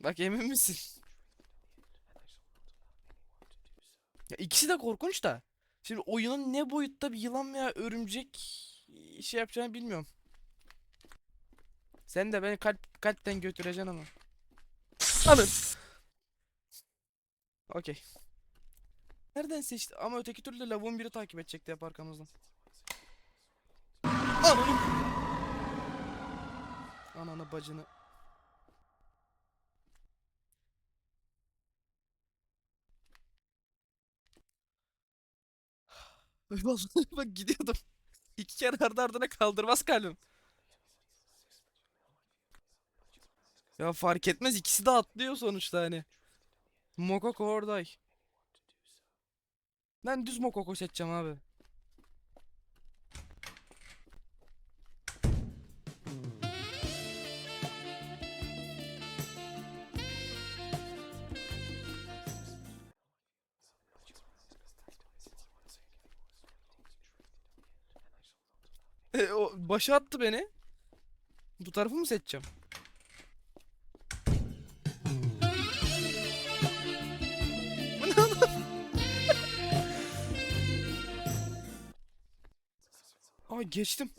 Bak emin misin? Ya ikisi de korkunç da. Şimdi oyunun ne boyutta bir yılan veya örümcek şey yapacağını bilmiyorum. Sen de beni kalp kalpten götüreceksin ama. Alın. Okey. Nereden seçti? Ama öteki türlü lavuğun biri takip edecekti hep arkamızdan. Ananı. Ananı bacını. Bak gidiyordum. İki kere ardı ardına kaldırmaz kalbim. Ya fark etmez ikisi de atlıyor sonuçta hani. Mokoko orday. Ben düz Mokoko seçeceğim abi. E, o başa attı beni. Bu tarafı mı seçeceğim? Aa geçtim.